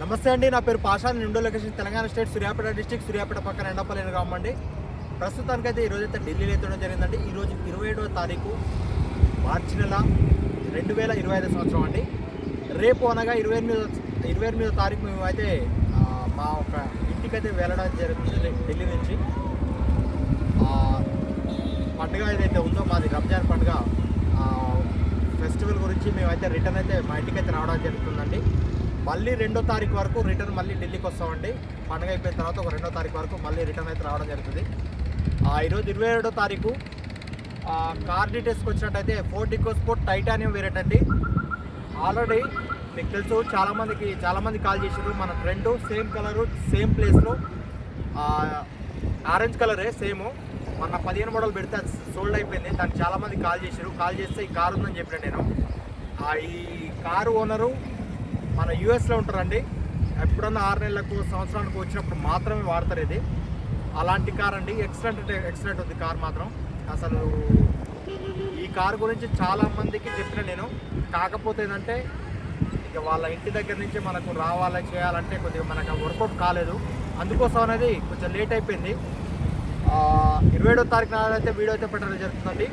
నమస్తే అండి నా పేరు Pasha నిండో location Telangana state Suryapet district Suryapet పక్కన ఎండపల్లి గ్రామం అండి ప్రస్తుతానికైతే ఈరోజు అయితే ఢిల్లీలో అయితే జరిగిందండి. ఈరోజు ఇరవై ఏడవ తారీఖు మార్చి నెల రెండు వేల ఇరవై ఐదు సంవత్సరం అండి. రేపు అనగా ఇరవై ఎనిమిదో ఇరవై ఎనిమిదో తారీఖు మేము అయితే మా ఒక ఇంటికైతే వెళ్ళడం జరుగుతుంది ఢిల్లీ నుంచి. పండుగ ఏదైతే ఉందో మాది రంజాన్ పండుగ ఫెస్టివల్ గురించి మేమైతే రిటర్న్ అయితే మా ఇంటికి అయితే రావడం జరుగుతుందండి. మళ్ళీ రెండో తారీఖు వరకు రిటర్న్ మళ్ళీ ఢిల్లీకి వస్తామండి. పండగ అయిపోయిన తర్వాత ఒక రెండో తారీఖు వరకు మళ్ళీ రిటర్న్ అయితే రావడం జరుగుతుంది. ఆ, ఈరోజు ఇరవై ఏడో తారీఖు కార్ డీటెయిల్స్కి వచ్చినట్టయితే Ford EcoSport titanium variant అండి. ఆల్రెడీ మీకు తెలుసు చాలామందికి చాలామంది కాల్ చేసారు మన ఫ్రెండ్ సేమ్ కలరు సేమ్ ప్లేస్లో ఆరెంజ్ కలరే సేమ్. మన పదిహేను మోడల్ పెడితే అది సోల్డ్ అయిపోయింది. దానికి చాలామంది కాల్ చేశారు కాల్ చేస్తే ఈ కారు ఉందని చెప్పిన నేను. ఈ కారు ఓనరు మన యూఎస్లో ఉంటారండి. ఎప్పుడన్నా ఆరు నెలలకు సంవత్సరానికి వచ్చినప్పుడు మాత్రమే వాడతారు ఇది. అలాంటి కార్ అండి. ఎక్సలెంట్ అంటే ఎక్సలెంట్ ఉంది కార్ మాత్రం. అసలు ఈ కార్ గురించి చాలా మందికి చెప్పిన నేను. కాకపోతే ఏంటంటే ఇక వాళ్ళ ఇంటి దగ్గర నుంచి మనకు రావాలి చేయాలంటే కొద్దిగా మనకు వర్కౌట్ కాలేదు. అందుకోసం అనేది కొంచెం లేట్ అయిపోయింది. ఇరవై ఏడో తారీఖు నాడైతే వీడియో అయితే పెట్టడం జరుగుతుందండి.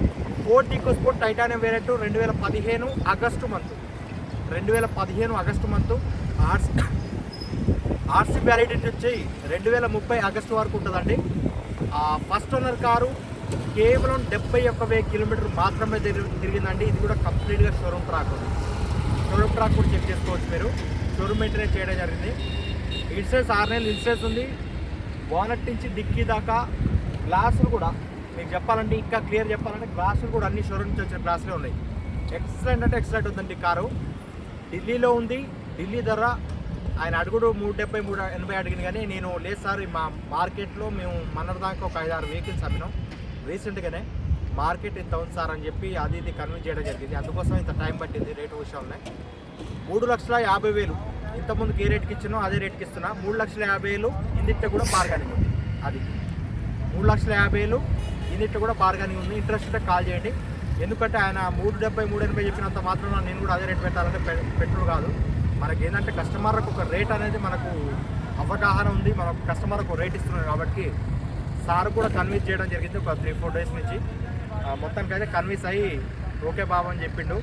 Ford EcoSport titanium variant రెండు వేల పదిహేను ఆగస్టు మంత్. రెండు వేల పదిహేను ఆగస్టు మంత్ ఆర్స్ ఆర్సీ వ్యాలిడిటీ వచ్చి రెండు వేల ముప్పై ఆగస్టు వరకు ఉంటుందండి. ఫస్ట్ ఓనర్ కారు కేవలం డెబ్బై ఒక్క వెయ్యి కిలోమీటర్ మాత్రమే తిరిగిందండి. ఇది కూడా కంప్లీట్గా షోరూమ్ ట్రాక్ ఉంది. షోరూమ్ ట్రాక్ కూడా చెక్ చేసుకోవచ్చు మీరు. షోరూమ్ మెయింటెనెన్స్ చేయడం జరిగింది. ఇన్సూరెన్స్ ఆరు నెలలు ఇన్సూరెన్స్ ఉంది. బానట్ నుంచి డిక్కీ దాకా గ్లాసులు కూడా మీకు చెప్పాలంటే ఇంకా క్లియర్ చెప్పాలంటే గ్లాసులు కూడా అన్ని షోరూమ్ నుంచి వచ్చిన గ్లాసులే ఉన్నాయి. ఎక్సలెంట్ అంటే ఎక్సలెంట్ ఉందండి కారు. ఢిల్లీలో ఉంది. ఢిల్లీ ధర ఆయన అడుగుడు మూడు డెబ్బై మూడు ఎనభై అడిగింది కానీ నేను లేదు సార్ మా మార్కెట్లో మేము మొన్నటి దాకా ఒక ఐదు ఆరు వెహికల్స్ అమ్మినాం. రీసెంట్గానే మార్కెట్ ఇంత ఉంది సార్ అని చెప్పి అది ఇది కన్విన్స్ చేయడం జరిగింది. అందుకోసం ఇంత టైం పట్టింది రేటు విషయంలో మూడు లక్షల యాభై వేలు. ఇంతకుముందుకు ఏ రేట్కి ఇచ్చినో అదే రేట్కి ఇస్తున్నా. మూడు లక్షల యాభై వేలు ఇందిట్ట కూడా బార్గానింగ్ ఉంది. అది. మూడు లక్షల యాభై వేలు ఇందిట్ట కూడా బార్గానింగ్ ఉంది. ఇంట్రెస్ట్ కాల్ చేయండి. ఎందుకంటే ఆయన మూడు డెబ్బై మూడు ఎనభై చెప్పినంత మాత్రం నేను కూడా అదే రేట్ పెట్టాలంటే పె- కాదు. మనకి ఏంటంటే కస్టమర్లకు ఒక రేట్ అనేది మనకు అవగాహన ఉంది. మన కస్టమర్కు రేట్ ఇస్తున్నారు కాబట్టి సార్ కూడా కన్విన్స్ చేయడం జరిగింది ఒక త్రీ ఫోర్ డేస్ నుంచి. ఆ, మొత్తానికి అయితే కన్విన్స్ అయ్యి ఓకే బాబు అని చెప్పిండు.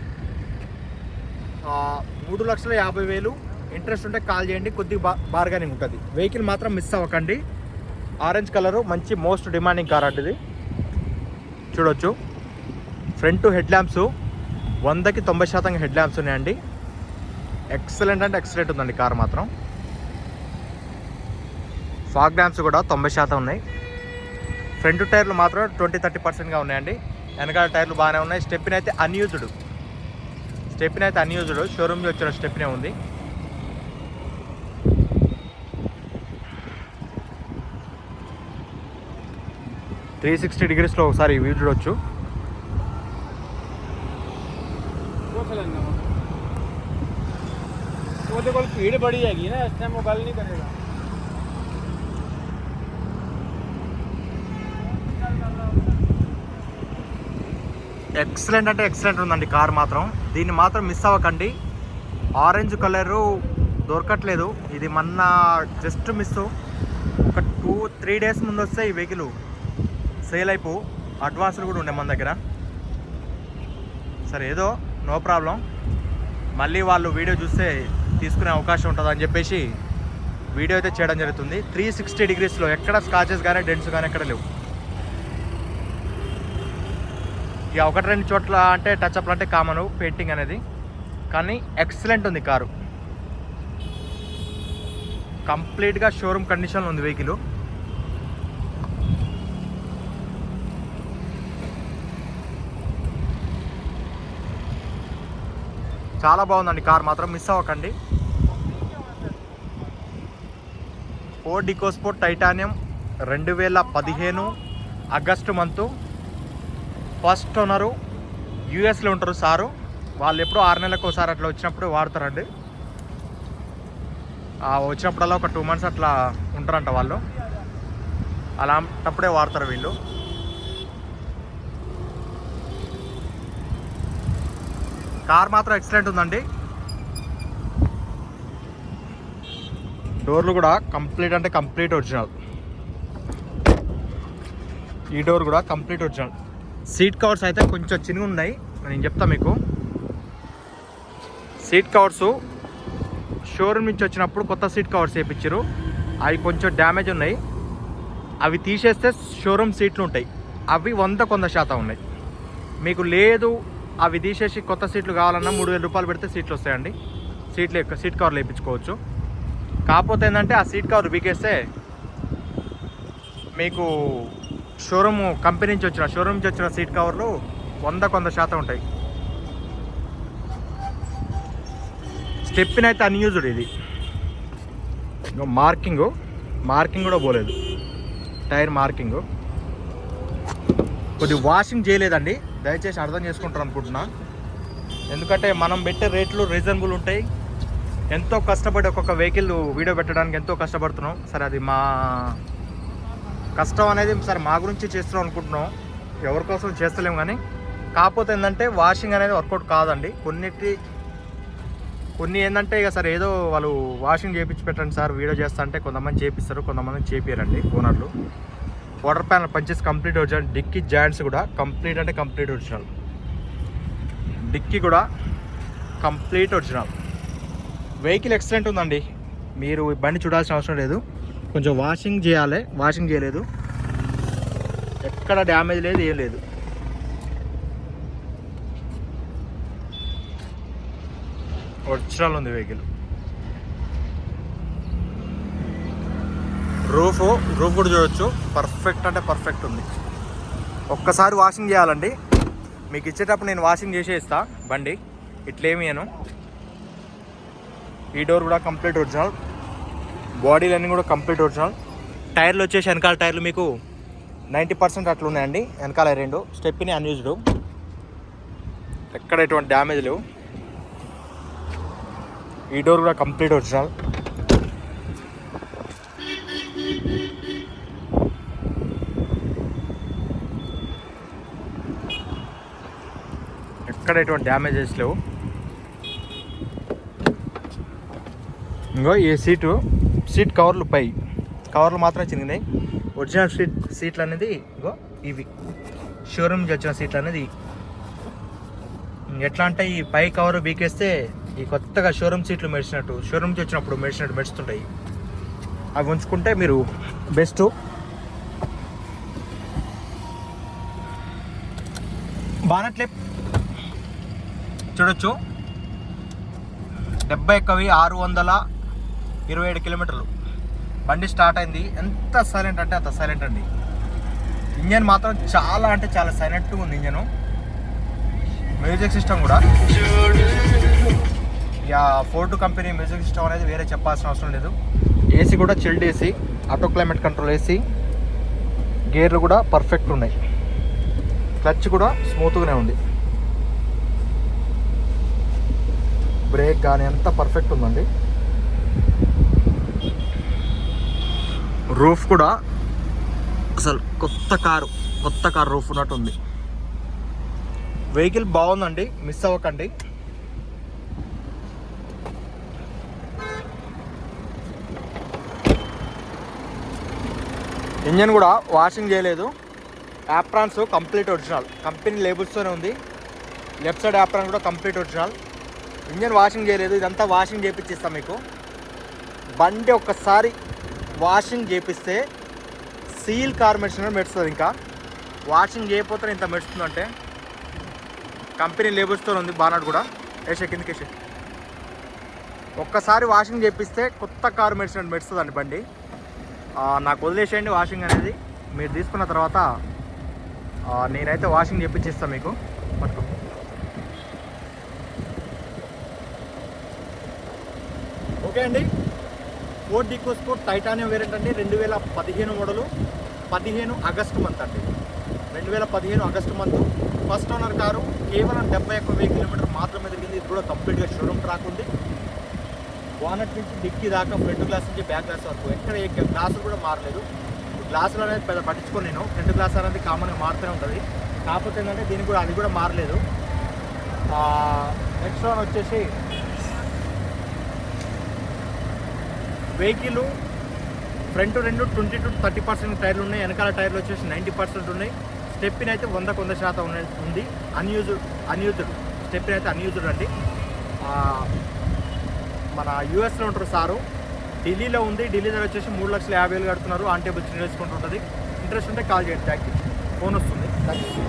మూడు లక్షల యాభై వేలు ఇంట్రెస్ట్ ఉంటే కాల్ చేయండి. కొద్దిగా బా బార్గెనింగ్ ఉంటుంది. వెహికల్ మాత్రం మిస్ అవ్వకండి. ఆరెంజ్ కలరు మంచి మోస్ట్ డిమాండింగ్ కార్ అంటే ఇది. చూడొచ్చు. ఫ్రంట్ హెడ్ ల్యాంప్స్ వందకి తొంభై శాతం హెడ్ ల్యాంప్స్ ఉన్నాయండి. ఎక్సలెంట్ అంటే ఎక్సలెంట్ ఉందండి కార్ మాత్రం. ఫాగ్ ల్యాంప్స్ కూడా తొంభై శాతం ఉన్నాయి. ఫ్రంట్ టైర్లు మాత్రం ట్వంటీ థర్టీ పర్సెంట్గా ఉన్నాయండి. వెనకాల టైర్లు బాగానే ఉన్నాయి. స్టెప్ని అయితే అన్యూజ్డ్ స్టెప్ని అయితే అన్యూజ్డ్ షోరూమ్కి వచ్చిన స్టెప్నే ఉంది. త్రీ సిక్స్టీ డిగ్రీస్లో ఒకసారి వ్యూ చూడొచ్చు. ਉਹਦੇ ਕੋਲ ਭੀੜ ਬੜੀ ਹੈਗੀ ਨਾ ਇਸ ਟਾਈਮ ਉਹ ਗੱਲ ਨਹੀਂ ਕਰੇਗਾ। ఎక్సలెంట్ అంటే ఎక్సలెంట్ ఉందండి కార్ మాత్రం. దీన్ని మాత్రం మిస్ అవ్వకండి. ఆరెంజ్ కలరు దొరకట్లేదు. ఇది మొన్న జస్ట్ మిస్ ఒక టూ త్రీ డేస్ ముందు వస్తే ఈ వెహికల్ సేల్ అయిపో అడ్వాన్స్లు కూడా ఉండే మన దగ్గర. సరే ఏదో నో ప్రాబ్లం మళ్ళీ వాళ్ళు వీడియో చూస్తే తీసుకునే అవకాశం ఉంటుందని చెప్పేసి వీడియో అయితే చేయడం జరుగుతుంది. త్రీ సిక్స్టీ డిగ్రీస్లో ఎక్కడ స్కాచెస్ కానీ డెంట్స్ కానీ ఎక్కడ లేవు. ఇక ఒకటి రెండు చోట్ల అంటే టచ్ అప్లు అంటే కామన్ పెయింటింగ్ అనేది. కానీ ఎక్సలెంట్ ఉంది కారు. కంప్లీట్గా షోరూమ్ కండిషన్లో ఉంది వెహికల్. చాలా బాగుందండి కార్ మాత్రం మిస్ అవ్వకండి. ఫోర్ డికోస్పోర్ట్ టైటానియం రెండు వేల పదిహేను ఆగస్టు మంత్. ఫస్ట్ ఓనరు యుఎస్లో ఉంటారు సారు. వాళ్ళు ఎప్పుడో ఆరు నెలలకు ఒకసారి అట్లా వచ్చినప్పుడు వాడతారండి. వచ్చినప్పుడల్లా ఒక టూ మంత్స్ అట్లా ఉంటారంట వాళ్ళు. అలాంటప్పుడే వాడతారు వీళ్ళు. కార్ మాత్రం ఎక్సలెంట్ ఉందండి. డోర్లు కూడా కంప్లీట్ అంటే కంప్లీట్ ఒరిజినల్ ఈ డోర్ కూడా కంప్లీట్ ఒరిజినల్ సీట్ కవర్స్ అయితే కొంచెం చిన్నగా ఉన్నాయి. నేను చెప్తా మీకు. సీట్ కవర్స్ షోరూమ్ నుంచి వచ్చినప్పుడు కొత్త సీట్ కవర్స్ వేయించారు అవి కొంచెం డ్యామేజ్ ఉన్నాయి. అవి తీసేస్తే షోరూమ్ సీట్లు ఉంటాయి. అవి వంద కొంద శాతం ఉన్నాయి. మీకు లేదు అవి తీసేసి కొత్త సీట్లు కావాలన్నా మూడు వేల రూపాయలు పెడితే సీట్లు వస్తాయండి. సీట్లు ఎక్కువ సీట్ కవర్లు వేయించుకోవచ్చు. కాకపోతే ఏంటంటే ఆ సీట్ కవర్ బీకేస్తే మీకు షోరూమ్ కంపెనీ నుంచి వచ్చిన షోరూమ్ నుంచి వచ్చిన సీట్ కవర్లు వంద కొంద శాతం ఉంటాయి. స్టెప్పిన్ అయితే అన్యూజ్డ్ ఇది మార్కింగ్ మార్కింగ్ కూడా పోలేదు. Tyre marking. కొద్ది వాషింగ్ చేయలేదండి. దయచేసి అర్థం చేసుకుంటారు అనుకుంటున్నా. ఎందుకంటే మనం పెట్టే రేట్లు రీజనబుల్ ఉంటాయి. ఎంతో కష్టపడి ఒక్కొక్క వెహికల్ వీడియో పెట్టడానికి ఎంతో కష్టపడుతున్నాం. సరే అది మా కష్టం అనేది సరే మా గురించి చేస్తున్నాం అనుకుంటున్నాం. ఎవరి కోసం చేస్తలేము కానీ కాకపోతే ఏంటంటే వాషింగ్ అనేది వర్కౌట్ కాదండి. కొన్నిటి కొన్ని ఏంటంటే ఇక సార్ ఏదో వాళ్ళు వాషింగ్ చేయించి పెట్టండి సార్ వీడియో చేస్తా అంటే కొంతమంది చేపిస్తారు కొంతమంది చేపియారండి ఓనర్లు. వాటర్ ప్యానల్ పంచేసి కంప్లీట్ ఒరిజినల్. డిక్కీ జాయింట్స్ కూడా కంప్లీట్ అంటే కంప్లీట్ ఒరిజినల్. డిక్కీ కూడా కంప్లీట్ ఒరిజినల్. వెహికల్ ఎక్సలెంట్ ఉందండి. మీరు ఈ బండి చూడాల్సిన అవసరం లేదు. కొంచెం వాషింగ్ చేయాలి. వాషింగ్ చేయలేదు. ఎక్కడ డ్యామేజ్ లేదు ఏం లేదు. ఒరిజినల్ ఉంది వెహికల్. రూఫ్ రూఫ్ కూడా చూడొచ్చు. పర్ఫెక్ట్ అంటే పర్ఫెక్ట్ ఉంది. ఒక్కసారి వాషింగ్ చేయాలండి. మీకు ఇచ్చేటప్పుడు నేను వాషింగ్ చేసేస్తా. బండి. ఇట్లేమియను ఈ డోర్ కూడా కంప్లీట్ ఒరిజినల్ బాడీ అన్నీ కూడా కంప్లీట్ ఒరిజినల్ టైర్లు వచ్చేసి వెనకాల టైర్లు మీకు నైంటీ పర్సెంట్ అట్లా ఉన్నాయండి. వెనకాల రెండు. స్టెప్ని అన్యూజ్డ్ ఎక్కడ ఎటువంటి డ్యామేజ్ లేవు. ఈ డోర్ కూడా కంప్లీట్ ఒరిజినల్ ఎక్కడ ఎటువంటి డ్యామేజెస్ లేవు. ఇంకో ఈ సీటు సీట్ కవర్లు పై. కవర్లు మాత్రం చిరిగినాయి ఒరిజినల్ సీట్ సీట్లు అనేది ఇగో ఇవి. షోరూమ్ నుంచి వచ్చిన సీట్లు అనేది ఎట్లా అంటే ఈ పై కవర్ బీకేస్తే ఈ కొత్తగా షోరూమ్ సీట్లు మెడిచినట్టు షోరూమ్ నుంచి వచ్చినప్పుడు మెడిచినట్టు మెడుస్తుంటాయి అవి ఉంచుకుంటే మీరు బెస్ట్. బానట్లే చూడొచ్చు. డెబ్బై ఒక్కవి ఆరు వందల ఇరవై ఏడు కిలోమీటర్లు. బండి స్టార్ట్ అయింది. ఎంత సైలెంట్ అంటే అంత సైలెంట్ అండి. ఇంజన్ మాత్రం చాలా అంటే చాలా సైలెంట్గా ఉంది ఇంజను. మ్యూజిక్ సిస్టమ్ కూడా. ఇక ఫోర్డ్ కంపెనీ మ్యూజిక్ సిస్టమ్ అనేది వేరే చెప్పాల్సిన అవసరం లేదు. ఏసీ కూడా chilled AC auto climate control AC గేర్లు కూడా పర్ఫెక్ట్ ఉన్నాయి. క్లచ్ కూడా స్మూత్గానే ఉంది. బ్రేక్ కానీ ఎంత పర్ఫెక్ట్ ఉందండి. రూఫ్ కూడా అసలు కొత్త కారు కొత్త కారు రూఫ్ ఉన్నట్టు ఉంది వెహికల్ బాగుందండి మిస్ అవ్వకండి. ఇంజన్ కూడా వాషింగ్ చేయలేదు. యాప్రాన్స్ కంప్లీట్ ఒరిజినల్ కంపెనీ లేబుల్స్తోనే ఉంది. లెఫ్ట్ సైడ్ యాప్రాన్ కూడా కంప్లీట్ ఒరిజినల్ ఇంజన్ వాషింగ్ చేయలేదు ఇదంతా వాషింగ్ చేపించిస్తాం మీకు. బండి ఒక్కసారి వాషింగ్ చేపిస్తే సీల్ కార్ మెడుస్తుంది ఇంకా. వాషింగ్ చేయకపోతే ఇంత మెడుస్తుందంటే. కంపెనీ లేబుల్స్తో ఉంది బానాడు కూడా. వేసే కిందకి వేసే ఒక్కసారి వాషింగ్ చేపిస్తే కొత్త కారు మెడిసిన్ మెడుస్తుందండి బండి. నాకు వదిలేసేయండి వాషింగ్ అనేది. మీరు తీసుకున్న తర్వాత నేనైతే వాషింగ్ చేపించేస్తాను మీకు. పట్టుకో. ఓకే అండి. ఫోర్డ్ ఈకోస్పోర్ట్ టైటానియం వేరియంట్ అండి. రెండు వేల పదిహేను మోడలు పదిహేను ఆగస్టు మంత్ అండి. రెండు వేల పదిహేను August month. First owner car కేవలం డెబ్బై ఒక్క వెయ్యి కిలోమీటర్ మాత్రమే తిరిగింది. ఇది కూడా కంప్లీట్గా షోరూమ్ ట్రాక్ ఉంది. నుంచి డిక్కీ దాకా ఫ్రంట్ గ్లాస్ నుంచి బ్యాక్ గ్లాస్ వరకు. ఎక్కడ ఏ గ్లాసులు కూడా మారలేదు. గ్లాసులు అనేది పెద్ద పట్టించుకోను నేను. ఫ్రంట్ గ్లాస్ అనేది కామన్గా మారుతూనే ఉంటుంది. కాకపోతే ఏంటంటే దీనికి కూడా అది కూడా మారలేదు. నెక్స్ట్ వన్ వచ్చేసి వెహికల్ ఫ్రంట్ రెండు ట్వంటీ టు థర్టీ పర్సెంట్ టైర్లు ఉన్నాయి వెనకాల టైర్లు వచ్చేసి నైంటీ పర్సెంట్ ఉన్నాయి. స్టెప్పిన్ అయితే వంద కొంద శాతం ఉంది. అన్యూజ్డ్ అన్యూజ్డ్ స్టెప్పిన్ అయితే అన్యూజ్డ్ అండి. మన యూఎస్లో ఉంటారు సారు. ఢిల్లీలో ఉంది. ఢిల్లీ దగ్గర వచ్చేసి మూడు లక్షల యాభై వేలు కడుతున్నారు. ఆన్ టేబుల్ చిన్న వేసుకుంటుంటుంది ఇంట్రెస్ట్ ఉంటే కాల్ చేయండి. థ్యాంక్ యూ ఫోన్ వస్తుంది. Thank you